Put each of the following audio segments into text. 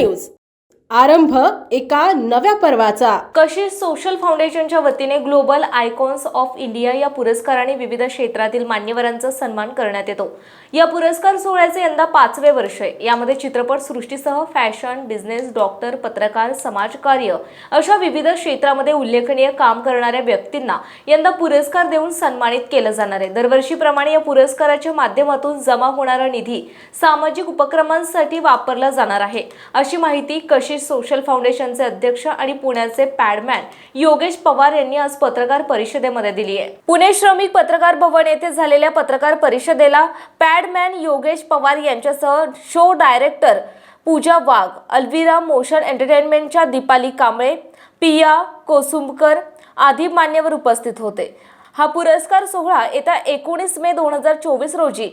News आरंभ एका नव्या पर्वाचा. कशिश सोशल फाउंडेशनच्या वतीने ग्लोबल आयकॉन्स ऑफ इंडिया या पुरस्काराने विविध क्षेत्रातील मान्यवरांचा सन्मान करण्यात येतो. या पुरस्कार सोहळ्याचे यंदा पाचवे वर्ष आहे. यामध्ये चित्रपट सृष्टीसह फॅशन बिझनेस डॉक्टर पत्रकार समाजकार्य अशा विविध क्षेत्रामध्ये उल्लेखनीय काम करणाऱ्या व्यक्तींना यंदा पुरस्कार देऊन सन्मानित केलं जाणार आहे. दरवर्षीप्रमाणे या पुरस्काराच्या माध्यमातून जमा होणारा निधी सामाजिक उपक्रमांसाठी वापरला जाणार आहे. अशी माहिती कशिश सोशल फाउंडेशनचे अध्यक्ष आणि पुण्याचे पॅडमॅन योगेश पवार यांनी आज पत्रकार परिषदेमध्ये दिली आहे. पुणे श्रमिक पत्रकार भवन येथे झालेल्या पत्रकार परिषदेला पॅडमॅन योगेश पवार यांच्यासह show director Pooja Wagh Alvira motion एंटरटेनमेंटच्या Deepali Kamble Piya Kosumbkar आदी मान्यवर उपस्थित होते. हा पुरस्कार सोहळा येत्या एकोणीस मे दोन हजार चोवीस रोजी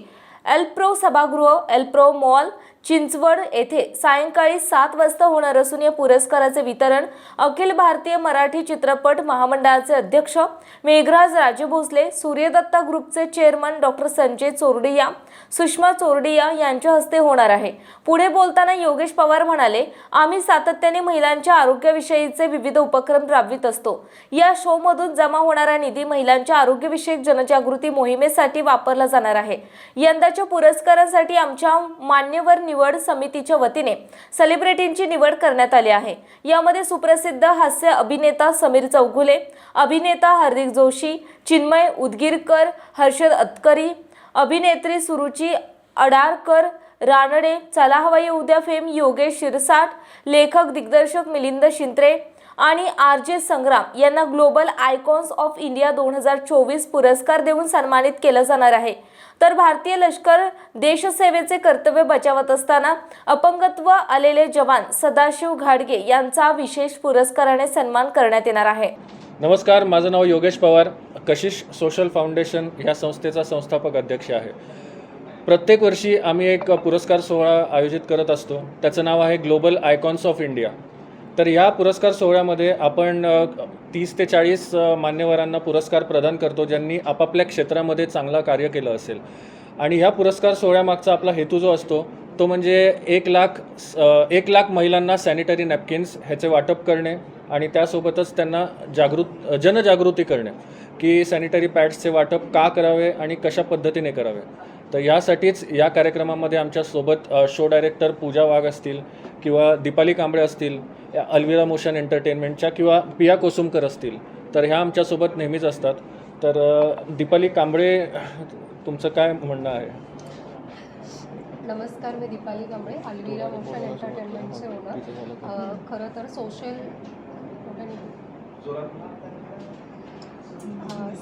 एल्प्रो सभागृह एल्प्रो मॉल चिंचवड येथे सायंकाळी सात वाजता होणार असून या पुरस्काराचे वितरण अखिल भारतीय मराठी चित्रपट महामंडळाचे अध्यक्ष मेघराज राजे भोसले सूर्यदत्ता ग्रुपचे चेअरमन डॉक्टर संजय चोरडिया सुषमा चोरडिया यांच्या हस्ते होणार आहे. पुढे बोलताना योगेश पवार म्हणाले आम्ही सातत्याने महिलांच्या आरोग्याविषयीचे विविध उपक्रम राबवित असतो. या शोमधून जमा होणारा निधी महिलांच्या आरोग्यविषयक जनजागृती मोहिमेसाठी वापरला जाणार आहे. यंदाच्या पुरस्कारासाठी आमच्या मान्यवर निवड समितीच्या वतीने सेलिब्रिटींची निवड करण्यात आली आहे. यामध्ये सुप्रसिद्ध हास्य अभिनेता समीर चौघुले अभिनेता हार्दिक जोशी चिन्मय उदगीरकर हर्षद अतकरी अभिनेत्री सुरुची अडारकर रानडे चला हवाई उद्या फेम योगेश शिरसाट लेखक दिग्दर्शक मिलिंद शिंत्रे आणि आर जे संग्राम यांना ग्लोबल आयकॉन्स ऑफ इंडिया दोन हजार चोवीस पुरस्कार देऊन सन्मानित केलं जाणार आहे. तर भारतीय लष्कर देशसेवेचे कर्तव्य बजावत असताना अपंगत्व आलेले जवान सदाशिव घाडगे यांचा विशेष पुरस्काराने सन्मान करण्यात येणार आहे. नमस्कार माझं नाव योगेश पवार. कशिश सोशल फाउंडेशन ह्या संस्थेचा संस्थापक अध्यक्ष आहे. प्रत्येक वर्षी आम्ही एक पुरस्कार सोहळा आयोजित करत असतो. त्याचं नाव आहे ग्लोबल आयकॉन्स ऑफ इंडिया. तर ह्या पुरस्कार सोहळ्यामध्ये आपण तीस ते चाळीस मान्यवरांना पुरस्कार प्रदान करतो ज्यांनी आपापल्या क्षेत्रामध्ये चांगलं कार्य केलं असेल. आणि ह्या पुरस्कार सोहळ्यामागचा आपला हेतू जो असतो तो म्हणजे एक लाख एक लाख महिलांना सॅनिटरी नॅपकिन्स ह्याचे वाटप करणे आणि त्यासोबतच त्यांना जागृत जनजागृती करणे की सॅनिटरी पॅड्सचे वाटप का करावे आणि कशा पद्धतीने करावे. तर यासाठीच या कार्यक्रमामध्ये आमच्यासोबत शो डायरेक्टर पूजा वाघ असतील किंवा दीपाली कांबळे असतील या अल्विरा मोशन एंटरटेनमेंटच्या किंवा पिया कोसुमकर असतील तर ह्या आमच्यासोबत नेहमीच असतात. तर दीपाली कांबळे तुमचं काय म्हणणं आहे? नमस्कार मी दीपाली कांबळे अल्विरा मोशन एंटरटेनमेंटचे ओनर खरं तर सोशल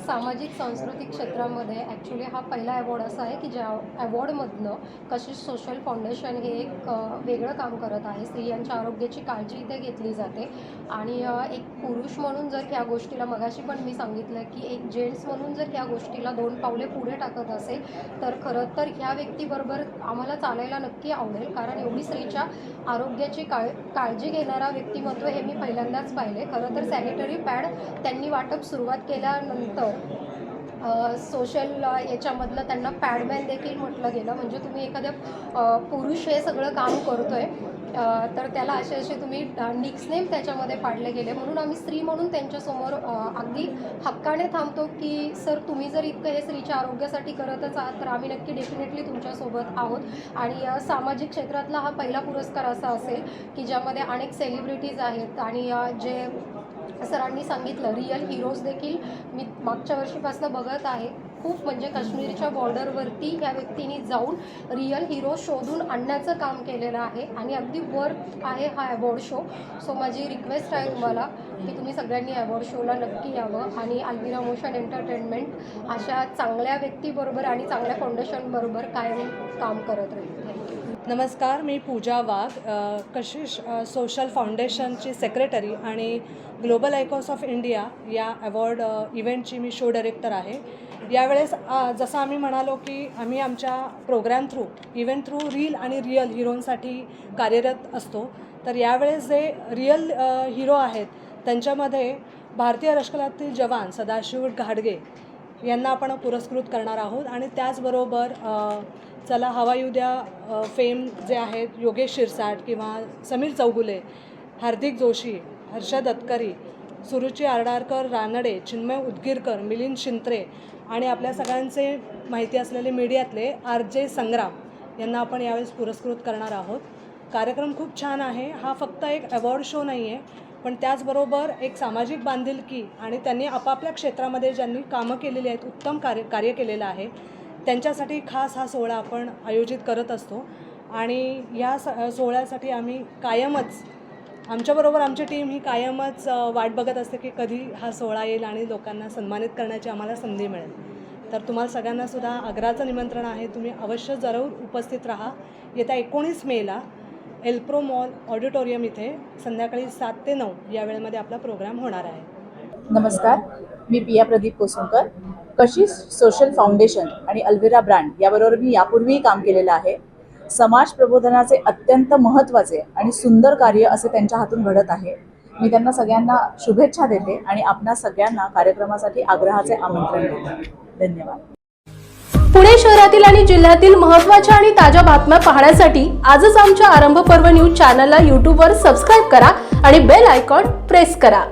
सामाजिक सांस्कृतिक क्षेत्रामध्ये ॲक्च्युली हा पहिला अवॉर्ड असा आहे की ज्या अवॉर्डमधनं कशिश सोशल फाउंडेशन हे एक वेगळं काम करत आहे. स्त्रियांच्या आरोग्याची काळजी इथे घेतली जाते. आणि एक पुरुष म्हणून जर ह्या गोष्टीला मगाशी पण मी सांगितलं की एक जेंट्स म्हणून जर ह्या गोष्टीला दोन पावले पुढे टाकत असेल तर खरं तर ह्या व्यक्तीबरोबर आम्हाला चालायला नक्की आवडेल. कारण एवढी स्त्रीच्या आरोग्याची काळ काळजी घेणारा व्यक्तिमत्व हे मी पहिल्यांदाच पाहिले खरं तर सॅनिटरी पॅड त्यांनी वाटप सुरुवात केल्यानंतर सोशल याच्यामधलं त्यांना पॅडमॅन देखील म्हटलं गेलं. म्हणजे तुम्ही एखाद्या पुरुष हे सगळं काम करतोय आहे तर त्याला असे असे तुम्ही निक्सनेम त्याच्यामध्ये पाडले गेले. म्हणून आम्ही स्त्री म्हणून त्यांच्यासमोर अगदी हक्काने थांबतो की सर तुम्ही जर इतकं हे स्त्रीच्या आरोग्यासाठी करतच आहात तर आम्ही नक्की डेफिनेटली तुमच्यासोबत आहोत. आणि सामाजिक क्षेत्रातला हा पहिला पुरस्कार असा असेल की ज्यामध्ये अनेक सेलिब्रिटीज आहेत आणि जे सरांनी सांगितलं रिअल हिरोज देखील मी मागच्या वर्षीपासून बघत आहे. खूप म्हणजे काश्मीरच्या बॉर्डरवरती ह्या व्यक्तीने जाऊन रिअल हिरो शोधून आणण्याचं काम केलेलं आहे आणि अगदी वर्थ आहे हा अवॉर्ड शो सो माझी रिक्वेस्ट आहे तुम्हाला की तुम्ही सगळ्यांनी अवॉर्ड शोला नक्की यावं आणि अल्विरा मोशन एंटरटेनमेंट अशा चांगल्या व्यक्तीबरोबर आणि चांगल्या फाउंडेशनबरोबर कायम काम करत राहील. थँक्यू नमस्कार मी पूजा वाघ कशिश सोशल फाउंडेशनची सेक्रेटरी आणि ग्लोबल आयकॉन्स ऑफ इंडिया या अवॉर्ड इव्हेंटची मी शो डायरेक्टर आहे. यावेळेस जसं आम्ही म्हणालो की आम्ही आमच्या programme through event through reel आणि रिअल हिरोंसाठी कार्यरत असतो. तर यावेळेस जे रिअल हिरो आहेत त्यांच्यामध्ये भारतीय लष्करातील जवान सदाशिव घाडगे यांना आपण पुरस्कृत करणार आहोत. आणि त्याचबरोबर चला हवा येऊ द्या फेम जे आहेत योगेश शिरसाट किंवा समीर चौगुले हार्दिक जोशी हर्षा दत्करी सुरुची आरडारकर रानडे चिन्मय उदगीरकर मिलिंद शिंत्रे आणि आपल्या सगळ्यांचे माहिती असलेले मीडियातले आर जे संग्राम यांना आपण यावेळेस पुरस्कृत करणार आहोत. कार्यक्रम खूप छान आहे. हा फक्त एक अवॉर्ड शो नाही आहे पण त्याचबरोबर एक सामाजिक बांधिलकी आणि त्यांनी आपापल्या क्षेत्रामध्ये ज्यांनी कामं केलेली आहेत उत्तम कार्य कार्य केलेलं आहे त्यांच्यासाठी खास हा सोहळा आपण आयोजित करत असतो. आणि या स सोहळ्यासाठी आम्ही कायमच आमच्याबरोबर आमची टीम ही कायमच वाट बघत असते की कधी हा सोहळा येईल आणि लोकांना सन्मानित करण्याची आम्हाला संधी मिळेल. तर तुम्हाला सगळ्यांना सुद्धा आग्राचं निमंत्रण आहे तुम्ही अवश्य जरूर उपस्थित राहा. येत्या एकोणीस मेला एल्प्रो मॉल ऑडिटोरियम इथे संध्याकाळी सात ते नऊ या वेळेमध्ये आपला प्रोग्राम होणार आहे. नमस्कार. मी पिया प्रदीप कोसुंकर कशी सोशल फाउंडेशन आणि अल्विरा ब्रँड याबरोबर मी यापूर्वीही काम केलेलं आहे. समाज प्रबोधनाचे अत्यंत महत्त्वाचे आणि सुंदर कार्य असे त्यांच्या हातून घडत आहे. मी त्यांना सगळ्यांना शुभेच्छा देते आणि आपणा सगळ्यांना कार्यक्रमासाठी आग्रहाचे आमंत्रण देते. धन्यवाद. पुणे शहरातील आणि जिल्ह्यातील महत्त्वाच्या आणि ताज्या बातम्या पाहण्यासाठी आजच आमच्या आरंभ पर्व न्यूज चॅनलला यूट्यूबवर सबस्क्राईब करा आणि बेल आयकॉन प्रेस करा.